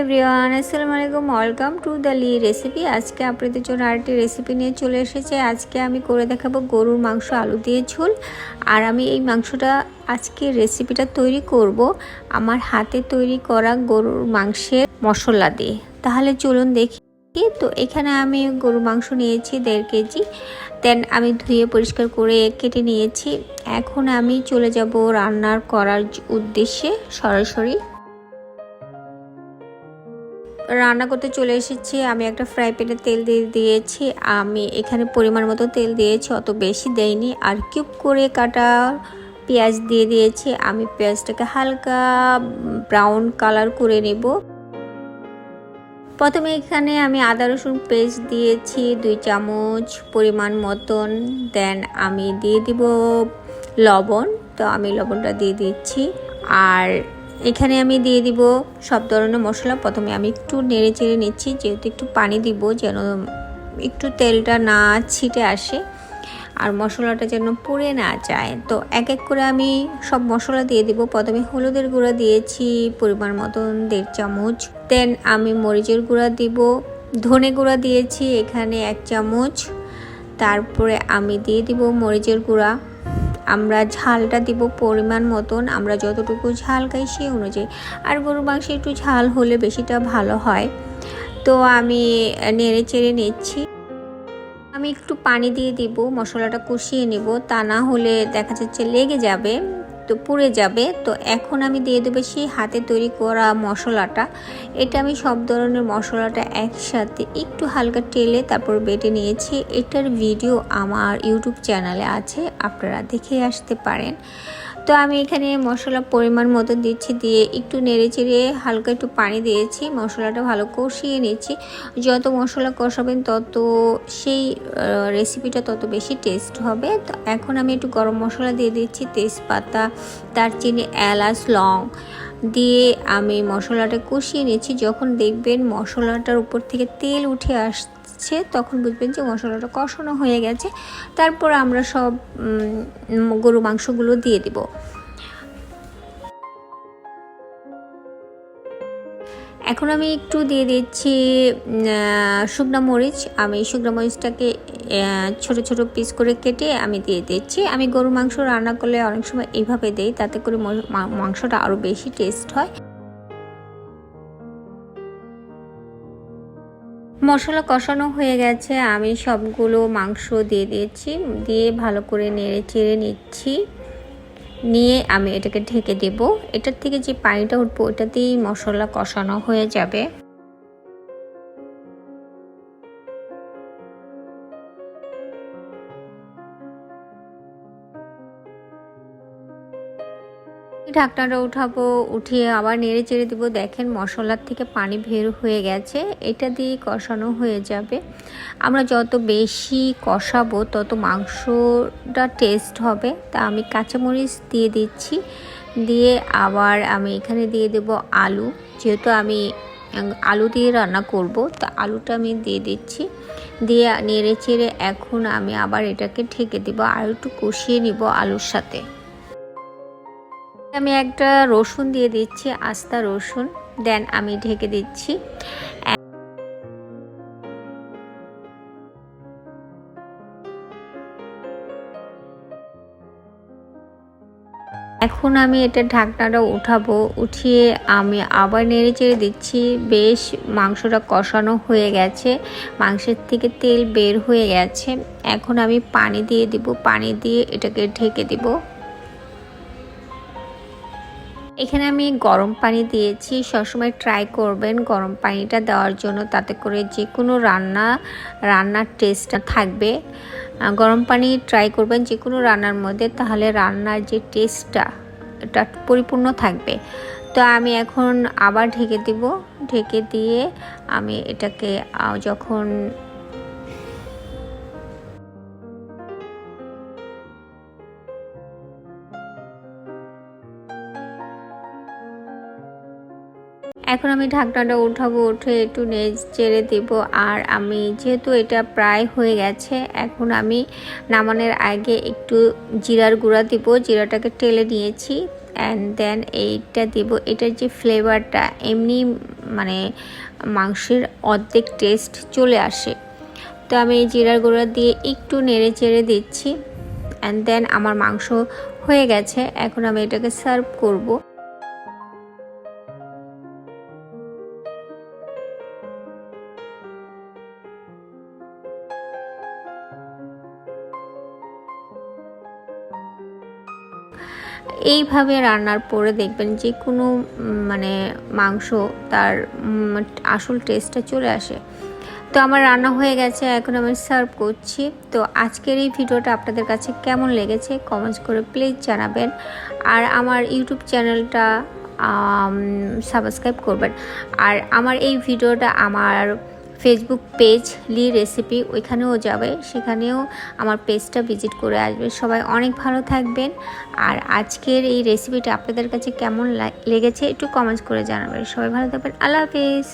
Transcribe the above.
Everyone, আসসালামু আলাইকুম। Welcome to the Li recipe আজকে আপনাদের জন্য আরেকটি রেসিপি নিয়ে চলে এসেছে। আজকে আমি করে দেখাবো গরুর মাংস আলু দিয়ে ঝোল। আর আমি এই মাংসটা আজকে রেসিপিটা তৈরি করব আমার হাতে তৈরি করা গরুর মাংসের মশলা দিয়ে। তাহলে চলুন দেখি। তো এখানে আমি গরুর মাংস নিয়েছি দেড় কেজি। দেন আমি ধুয়ে পরিষ্কার করে কেটে নিয়েছি। এখন আমি চলে যাব রান্নার করার উদ্দেশ্যে সরাসরি। রান্না করতে চলে এসেছি। আমি একটা ফ্রাই প্যানে তেল দিয়ে দিয়েছি। আমি এখানে পরিমাণ মতো তেল দিয়েছি, অত বেশি দেয়নি আর কিউব করে কাটা পেঁয়াজ দিয়ে দিয়েছি। আমি পেঁয়াজটাকে হালকা ব্রাউন কালার করে নেব। প্রথমে এখানে আমি আদা রসুন পেস্ট দিয়েছি, দুই চামচ পরিমাণ মতন। দেন আমি দিয়ে দিব লবণ। তো আমি লবণটা দিয়ে দিচ্ছি। আর এখানে আমি দিয়ে দিব সব ধরনের মশলা। প্রথমে আমি একটু নেড়ে চেড়ে নিচ্ছি, যেহেতু একটু পানি দিব যেন একটু তেলটা না ছিটে আসে আর মশলাটা যেন পুড়ে না যায়। তো এক এক করে আমি সব মশলা দিয়ে দিব। প্রথমে হলুদের গুঁড়া দিয়েছি পরিমাণ মতন, দেড় চামচ। দেন আমি মরিচের গুঁড়া দিব, ধনে গুঁড়া দিয়েছি এখানে এক চামচ। তারপরে আমি দিয়ে দিব মরিচের গুঁড়া। আমরা ঝালটা দিব পরিমাণ মতন, আমরা যতটুকু ঝাল খাই সেই অনুযায়ী। আর গরুর মাংস একটু ঝাল হলে বেশিটা ভালো হয়। তো আমি নেড়ে চেড়ে নিচ্ছি। আমি একটু পানি দিয়ে দিব, মশলাটা কষিয়ে নেব, তা না হলে দেখা যাচ্ছে লেগে যাবে। তো পুড়ে যাবে। তো এখন আমি দিয়ে দেবো সেই হাতে তৈরি করা মশলাটা। এটা আমি সব ধরনের মশলাটা একসাথে একটু হালকা টেলে তারপর বেটে নিয়েছি। এটার ভিডিও আমার ইউটিউব চ্যানেলে আছে, আপনারা দেখে আসতে পারেন। তো আমি এখানে মশলা পরিমাণ মতো দিচ্ছি, দিয়ে একটু নেড়ে চেড়ে হালকা একটু পানি দিয়েছি, মশলাটা ভালো কষিয়ে নিচ্ছি। যত মশলা কষাবেন তত সেই রেসিপিটা তত বেশি টেস্ট হবে। তো এখন আমি একটু গরম মশলা দিয়ে দিচ্ছি তেজপাতা, দারচিনি, এলাচ, লং। দিয়ে আমি মশলাটা কষিয়ে নিয়েছি। যখন দেখবেন মশলাটার উপর থেকে তেল উঠে আসছে, তখন বুঝবেন যে মশলাটা কষানো হয়ে গেছে। তারপর আমরা সব গরু মাংসগুলো দিয়ে দিব। এখন আমি একটু দিয়ে দিচ্ছি শুকনো মরিচ। আমি শুকনো মরিচটাকে ছোট ছোট পিস করে কেটে আমি দিয়ে দিচ্ছি। আমি গরু মাংস রান্না করলে অনেক সময় এইভাবে দেই, তাতে করে মাংসটা আরও বেশি টেস্ট হয়। মশলা কষানো হয়ে গেছে, আমি সবগুলো মাংস দিয়ে দিয়েছি দিয়ে ভালো করে নেড়ে চেড়ে নিচ্ছি। নিয়ে আমি এটাকে ঢেকে দেব। এটার থেকে যে পানিটা উঠবো ওটাতেই মশলা কষানো হয়ে যাবে। ঢাকনাটা উঠাবো, উঠিয়ে আবার নেড়ে চেড়ে দেবো। দেখেন মশলার থেকে পানি বের হয়ে গেছে, এটা দিয়ে কষানো হয়ে যাবে। আমরা যত বেশি কষাবো, তত মাংসটা টেস্ট হবে। তা আমি কাঁচামরিচ দিয়ে দিচ্ছি, দিয়ে আবার আমি এখানে দিয়ে দেব আলু। যেহেতু আমি আলু দিয়ে রান্না করব, তা আলুটা আমি দিয়ে দিচ্ছি। দিয়ে নেড়ে চেড়ে এখন আমি আবার এটাকে ঠেকে দেবো আর একটু কষিয়ে নিব আলুর সাথে। আমি একটা রসুন দিয়ে দিচ্ছি, আস্তা রসুন। দেন আমি ঢেকে দিচ্ছি। এখন আমি এটা ঢাকনাটা উঠাবো, উঠিয়ে আমি আবার নেড়ে চেড়ে দিচ্ছি। বেশ, মাংসটা কষানো হয়ে গেছে। মাংসের থেকে তেল বের হয়ে গেছে। এখন আমি পানি দিয়ে দিব। পানি দিয়ে এটাকে ঢেকে দিব। এখানে আমি গরম পানি দিয়েছি। সবসময় ট্রাই করবেন গরম পানিটা দেওয়ার জন্য। তাতে করে যে কোনো রান্না, রান্নার টেস্টটা থাকবে। গরম পানি ট্রাই করবেন যে কোনো রান্নার মধ্যে, তাহলে রান্নার যে টেস্টটা এটা পরিপূর্ণ থাকবে। তো আমি এখন আবার ঢেকে দিব। ঢেকে দিয়ে আমি এটাকে যখন এখন আমি ঢাকনাটা উঠাবো, উঠে একটু নেজ চেড়ে দেব। আর আমি যেহেতু এটা প্রায় হয়ে গেছে, এখন আমি নামানোর আগে একটু জিরার গুঁড়া দিব। জিরাটাকে টেলে নিয়েছি অ্যান্ড দেন এইটা দিব। এটার যে ফ্লেভারটা এমনি মানে মাংসের অর্ধেক টেস্ট চলে আসে। তো আমি এই জিরার গুঁড়া দিয়ে একটু নেড়ে চেড়ে দিচ্ছি অ্যান্ড দেন আমার মাংস হয়ে গেছে, এখন আমি এটাকে সার্ভ করব। এইভাবে রান্নার পরে দেখবেন যে কোনো মানে মাংস তার আসল টেস্টটা চলে আসে। তো আমার রান্না হয়ে গেছে, এখন আমি সার্ভ করছি। তো আজকের এই ভিডিওটা আপনাদের কাছে কেমন লেগেছে কমেন্টস করে প্লিজ জানাবেন। আর আমার ইউটিউব চ্যানেলটা সাবস্ক্রাইব করবেন। আর আমার এই ভিডিওটা আমার ফেসবুক পেজ লি রেসিপি ওইখানেও যাবে। সেখানেও আমার পেজটা ভিজিট করে আসবে। সবাই অনেক ভালো থাকবেন। আর আজকের এই রেসিপিটা আপনাদের কাছে কেমন লেগেছে একটু কমেন্টস করে জানাবেন। সবাই ভালো থাকবেন। আল্লাহ হাফিজ।